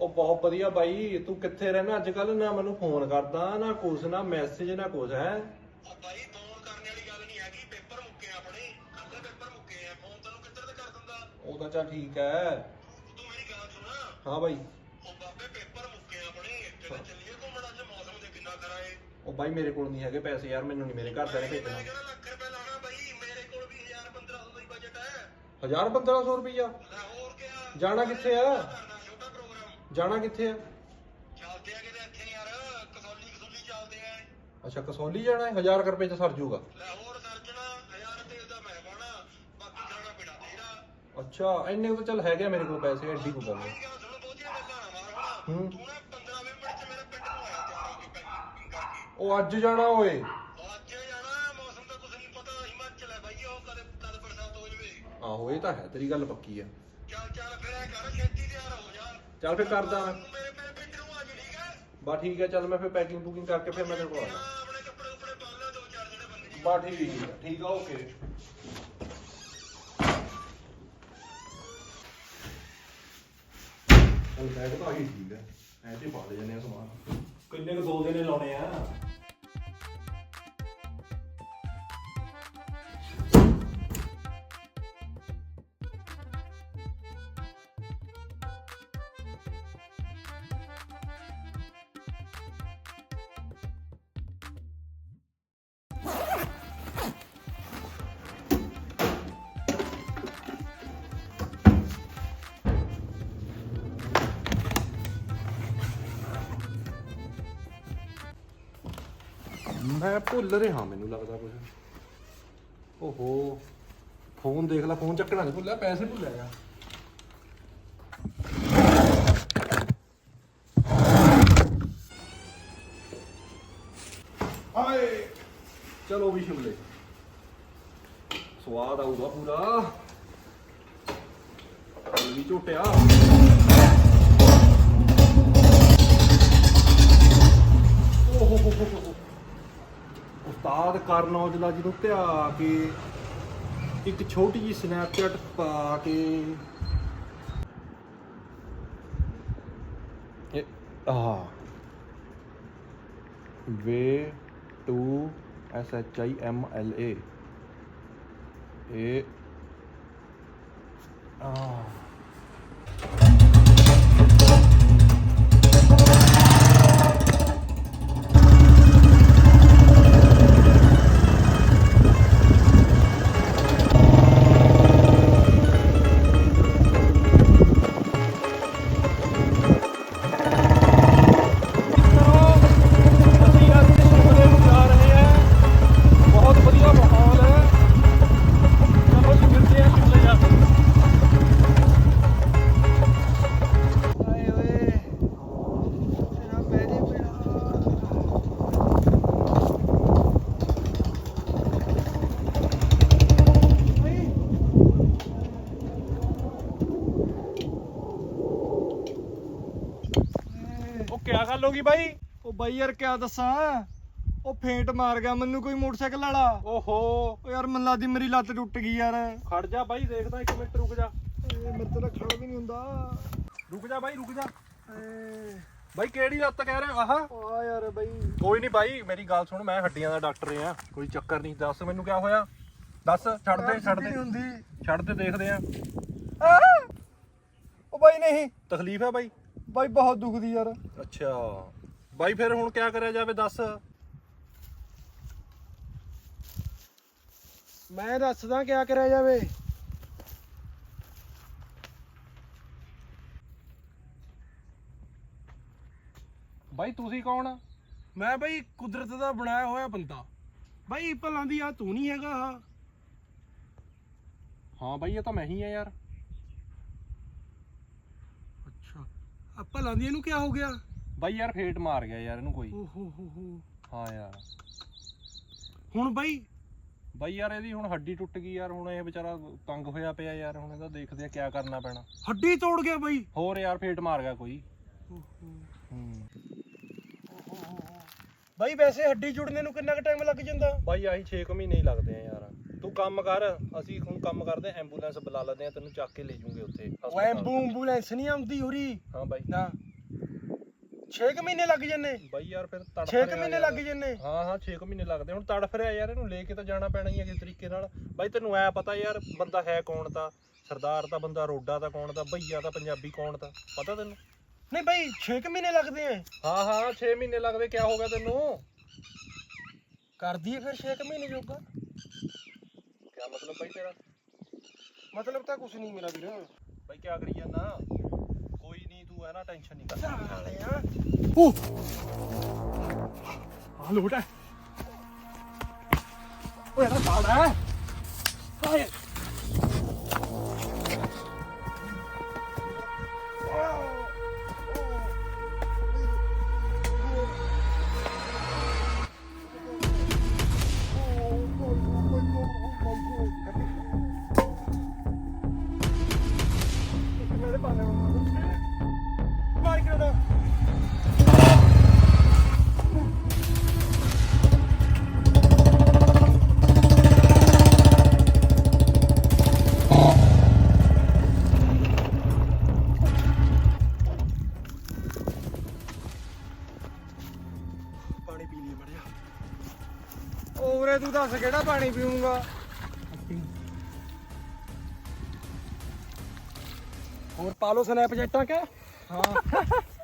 ਉਹ ਬਹੁਤ ਵਧੀਆ ਬਾਈ ਤੂੰ ਕਿੱਥੇ ਰਹਿਣਾ ਅੱਜ ਕੱਲ ਨਾ ਮੈਨੂੰ ਫੋਨ ਕਰਦਾ ਨਾ ਕੁਛ ਨਾ ਮੈਸੇਜ ਨਾ ਕੁਛ ਹੈ? ਉਹ ਬਾਈ ਫੋਨ ਕਰਨ ਵਾਲੀ ਗੱਲ ਨਹੀਂ ਹੈਗੀ ਪੇਪਰ ਮੁੱਕੇ ਆ ਆਪਣੇ। ਕੱਲੇ ਪੇਪਰ ਮੁੱਕੇ ਆ ਫੋਨ ਤੈਨੂੰ ਕਿੱਧਰ ਤੇ ਕਰ ਦਿੰਦਾ? ਉਹ ਤਾਂ ਚੱਲ ਠੀਕ ਹੈ ਤੂੰ ਮੇਰੀ ਗੱਲ ਸੁਣ। ਹਾਂ ਬਾਈ। ਉਹ ਬਾਬੇ ਪੇਪਰ ਮੁੱਕੇ ਆ ਆਪਣੇ। ਕਿਤੇ ਚੱਲੀਏ ਘੁੰਮਣ ਅੱਜ ਮੌਸਮ ਦੇ ਕਿੰਨਾ ਕਰਾਏ ਉਹ ਬਾਈ ਮੇਰੇ ਕੋਲ ਨਹੀਂ ਹੈਗੇ ਪੈਸੇ ਯਾਰ ਮੈਨੂੰ ਨਹੀਂ ਮੇਰੇ ਘਰਦਿਆਂ ਨੇ ਮੈਂ ਭੇਜਣਾ। ਕਹਿੰਦਾ ਲੱਖ ਰੁਪਏ ਲਾਣਾ ਬਾਈ? ਮੇਰੇ ਕੋਲ ਵੀ 1000 1500 ਦਾ ਹੀ ਬਜਟ ਹੈ 1000 1500 ਰੁਪਈਆ? ਲੈ ਹੋਰ ਕਿਆ? ਜਾਣਾ ਕਿੱਥੇ ਆ? ਜਾਣਾ ਕਿੱਥੇ ਆ? ਚੱਲਦੇ ਆ ਕਿਤੇ ਇੱਥੇ ਯਾਰ ਕਸੌਲੀ ਕਸੌਲੀ ਚੱਲਦੇ ਆ। ਅੱਛਾ ਕਸੌਲੀ ਜਾਣਾ ਹੈ? 1000 ਰੁਪਏ ਚ ਸਰ ਜਾਊਗਾ ਲੈ ਹੋਰ ਸਰਜਣਾ 1000 ਤੇਲ ਦਾ ਮੈਂ ਬਾਕੀ ਖਾਣਾ ਪੀਣਾ ਤੇਰਾ। ਅੱਛਾ ਇੰਨੇ ਤਾਂ ਚੱਲ ਹੈਗੇ ਮੇਰੇ ਕੋਲ ਪੈਸੇ ਐਡੀ ਕੋ ਗੱਲ ਨਹੀਂ ਮੇਰੀ ਗੱਲ ਸੁਣ ਬਹੁਤੀਆਂ ਗੱਲਾਂ ਨਾ ਮਾਰ ਹੁਣ। ਹੂੰ। ਤੂੰ ਨਾ 15 20 ਮਿੰਟ ਚ ਮੇਰੇ ਪਿੰਡ ਨੂੰ ਆਇਆ ਤਿਆਰ ਹੋ ਕੇ ਪੈਕਿੰਗ ਕਰਕੇ। ਉਹ ਅੱਜ ਜਾਣਾ ਓਏ। ਅੱਜ ਜਾਣਾ ਮੌਸਮ ਦਾ ਕੁਝ ਨਹੀਂ ਪਤਾ ਹਿਮਾਚਲ ਹੈ ਬਾਈ ਉਹ ਕਦੇ ਕਦ ਬਰਸਾਤ ਹੋ ਜਵੇ। ਆਹੋ ਇਹ ਤਾਂ ਹੈ ਤੇਰੀ ਗੱਲ ਪੱਕੀ ਆ। ਚੱਲ ਚੱਲ ਫਿਰ ਐ ਕਰ ਛੇਤੀ ਤਿਆਰ ਹੋ। ਜਾ ਚੱਲ ਫਿਰ ਕਰਦਾ। ਮੈਂ। ਮੇਰੇ ਮੇਰੇ ਆ ਜੀ ਠੀਕ ਹੈ ਬਾ ਠੀਕ ਹੈ ਚੱਲ ਮੈਂ ਫਿਰ ਪੈਕਿੰਗ ਪੂਕਿੰਗ ਕਰਕੇ ਫਿਰ ਮੈਂ ਤੇਰੇ ਕੋਲ ਆਉਣਾ ਹਾਂ, ਆਪਣੇ ਕੱਪੜੇ ਕੁਪੜੇ ਪਾ ਲੈ ਦੋ ਚਾਰ ਜਿਹੜੇ ਬੰਦੇ ਜੀ ਬਾ ਠੀਕ ਹੈ ਠੀਕ ਆ ਓਕੇ। ਉਹ ਬੈਗ ਤਾਂ ਆਹੀ ਠੀਕ ਹੈ ਐ ਤੇ ਪਾ ਲੈ ਜੰਨੇ ਆ ਸਮਾਨ। ਕਿੰਨੇ ਕੁ ਦੋ ਦਿਨੇ ਲਾਉਣੇ ਆ? ਮੈਂ ਭੁੱਲ ਰਿਹਾ ਮੈਨੂੰ ਲੱਗਦਾ ਕੁਝ ਓਹੋ ਫੋਨ ਦੇਖ ਲੈ ਫੋਨ ਚੱਕਣਾ ਨਹੀਂ ਭੁੱਲਿਆ, ਪੈਸੇ ਭੁੱਲਿਆ ਗਿਆ ਹਾਏ ਚਲੋ ਵੀ ਸ਼ਿਮਲੇ। ਸਵਾਦ ਆਊਗਾ ਪੂਰਾ। ਇਹ ਵੀ ਝੋਟਿਆ। ਓਹ ਹੋ ਹੋ ਹੋ ਹੋ ਉਸਤਾਦ ਕਰਨ ਔਜਲਾ ਜੀ ਨੂੰ ਧਿਆ ਕੇ ਇੱਕ ਛੋਟੀ ਜਿਹੀ ਸਨੈਪਚੈਟ ਪਾ ਕੇ। ਇਹ ਆ way to S H I M L A. ਇਹ ਆ ਗੱਲ ਹੋ ਗਈ ਬਾਈ? ਉਹ ਬਾਈ ਯਾਰ ਕਿਆ ਦੱਸਾਂ? ਉਹ ਫੇਂਟ ਮਾਰ ਗਿਆ ਮੈਨੂੰ ਕੋਈ ਮੋਟਰਸਾਈਕਲ ਵਾਲਾ। ਓਹੋ। ਉਹ ਯਾਰ ਮੱਲਾ ਦੀ ਮੇਰੀ ਲੱਤ ਟੁੱਟ ਗਈ ਯਾਰ। ਖੜ ਜਾ ਬਾਈ ਦੇਖਦਾ ਇੱਕ ਮਿੰਟ ਰੁਕ ਜਾ। ਏ ਮੇਰੇ ਤੋਂ ਤਾਂ ਖੜਾ ਵੀ ਨਹੀਂ ਹੁੰਦਾ। ਰੁਕ ਜਾ ਬਾਈ ਰੁਕ ਜਾ। ਏ। ਬਾਈ ਕਿਹੜੀ ਲੱਤ ਕਹਿ ਰਿਹਾ? ਆਹ। ਆ ਯਾਰ ਬਾਈ। ਕੋਈ ਨਹੀਂ ਬਾਈ ਮੇਰੀ ਗੱਲ ਸੁਣ ਮੈਂ ਹੱਡੀਆਂ ਦਾ ਡਾਕਟਰ ਆ ਕੋਈ ਚੱਕਰ ਨਹੀਂ ਦੱਸ ਮੈਨੂੰ ਕਿਆ ਹੋਇਆ? ਦੱਸ ਛੱਡ ਦੇ ਛੱਡ ਨਹੀਂ ਦੇ। ਹੁੰਦੀ। ਛੱਡ ਦੇ ਦੇਖਦੇ ਆ। ਆ! ਉਹ ਬਾਈ ਨਹੀਂ। ਤਕਲੀਫ ਹੈ ਬਾਈ। ਬਾਈ ਬਹੁਤ ਦੁਖਦੀ ਯਾਰ। ਅੱਛਾ। ਬਾਈ ਫਿਰ ਹੁਣ ਕਿਆ ਕਰਿਆ ਜਾਵੇ ਦੱਸ? ਮੈਂ ਦੱਸਦਾ ਕਿਆ ਕਰਿਆ ਜਾਵੇ। ਬਾਈ ਤੁਸੀਂ ਕੌਣ ਆ? ਮੈਂ ਬਾਈ ਕੁਦਰਤ ਦਾ ਬਣਾਇਆ ਹੋਇਆ ਬੰਦਾ। ਬਾਈ ਭਲਾਂ ਦੀ ਆ ਤੂੰ ਨਹੀਂ ਹੈਗਾ ਹਾਂ ਬਾਈ ਇਹ ਤਾਂ ਮੈਂ ਹੀ ਆ ਯਾਰ। ਆ ਭਲਾਂ ਦੀ ਇਹਨੂੰ ਕਿਆ ਹੋ ਗਿਆ? ਬਾਈ ਯਾਰ ਫੇਟ ਮਾਰ ਗਿਆ ਯਾਰ ਇਹਨੂੰ ਕੋਈ। ਓ ਹੋ ਹੋ ਹੋ। ਯਾਰ। ਹੁਣ ਬਾਈ? ਬਾਈ ਯਾਰ ਇਹਦੀ ਹੁਣ ਹੱਡੀ ਟੁੱਟ ਗਈ ਯਾਰ ਹੁਣ ਇਹ ਵਿਚਾਰਾ ਤੰਗ ਹੋਇਆ ਪਿਆ ਯਾਰ ਹੁਣ ਇਹਦਾ ਦੇਖਦੇ ਆ ਕਿਆ ਕਰਨਾ ਪੈਣਾ। ਹੱਡੀ ਤੋੜ ਗਿਆ ਬਾਈ। ਹੋਰ ਯਾਰ ਫੇਟ ਮਾਰ ਗਿਆ ਕੋਈ। ਓਹੋ ਹੂੰ। ਬਾਈ ਵੈਸੇ ਹੱਡੀ ਜੁੜਨੇ ਨੂੰ ਕਿੰਨਾ ਕੁ ਟਾਈਮ ਲੱਗ ਜਾਂਦਾ? ਬਾਈ ਆਹੀ 6 ਮਹੀਨੇ ਹੀ ਲੱਗਦੇ ਆ ਯਾਰ। ਤੂੰ ਕੰਮ ਕਰ ਅਸੀਂ ਹੁਣ ਕੰਮ ਕਰਦੇ ਐਂਬੂਲੈਂਸ ਬੁਲਾ ਲੈਂਦੇ ਆ ਤੈਨੂੰ ਚੱਕ ਕੇ ਲੈ ਜੂਗੇ ਉੱਥੇ ਹਸਪਤਾਲ। ਐਂਬੂ ਐਂਬੂਲੈਂਸ ਨਹੀਂ ਆਉਂਦੀ ਹੋਰੀ ਹਾਂ ਬਾਈ। ਨਾ। 6 ਮਹੀਨੇ ਲੱਗ ਜੰਨੇ ਬਾਈ ਯਾਰ ਫਿਰ ਤੜਫ 6 ਰਿਹਾ ਮਹੀਨੇ ਯਾਰ। ਲੱਗ ਜੰਨੇ ਹਾਂ ਹਾਂ 6 ਮਹੀਨੇ ਲੱਗਦੇ। ਹੁਣ ਤੜਫ ਰਿਹਾ ਯਾਰ ਇਹਨੂੰ ਲੈ ਕੇ ਤਾਂ ਜਾਣਾ ਪੈਣਾ ਹੀ ਹੈ ਕਿਸੇ ਤਰੀਕੇ ਨਾਲ। ਬਾਈ ਤੈਨੂੰ ਐ ਪਤਾ ਯਾਰ ਬੰਦਾ ਹੈ ਕੌਣ ਦਾ ਸਰਦਾਰ ਦਾ ਬੰਦਾ ਰੋਡਾ ਦਾ ਕੌਣ ਦਾ ਭਈਆ ਦਾ ਪੰਜਾਬੀ ਕੌਣ ਦਾ ਪਤਾ ਤੈਨੂੰ? ਨਹੀਂ ਬਾਈ 6 ਮਹੀਨੇ ਲੱਗਦੇ ਆ ਹਾਂ ਹਾਂ 6 ਮਹੀਨੇ ਲੱਗਦੇ। ਕਿਆ ਹੋ ਗਿਆ ਤੈਨੂੰ? ਕਰ ਦਈਏ ਫਿਰ 6 ਮਹੀਨੇ ਜੋਗਾ। ਮਤਲਬ ਬਾਈ ਤੇਰਾ? ਮਤਲਬ ਤਾਂ ਕੁਝ ਨਹੀਂ ਮੇਰਾ ਵੀਰ। ਬਾਈ ਕਿਆ ਕਰੀ ਜਾਂਦਾ? ਕੋਈ ਨਹੀਂ ਤੂੰ ਹੈ ਨਾ ਟੈਨਸ਼ਨ ਨਹੀਂ ਕਰ। ਨਾਲੇ ਆ ਉਹ ਆ ਲੋਟ ਓਏ ਇਹਦਾ ਸਾਲ ਹੈ। ਹਾਏ। ਪਾਣੀ ਪੀ ਲਈ ਮੜਿਆ ਓਰੇ ਤੂੰ ਦੱਸ ਕਿਹੜਾ ਪਾਣੀ ਪੀਊਂਗਾ? ਹੋਰ ਪਾ ਲਓ ਸਨੈਪ ਜੈਟਾਂ ਕੇ? huh?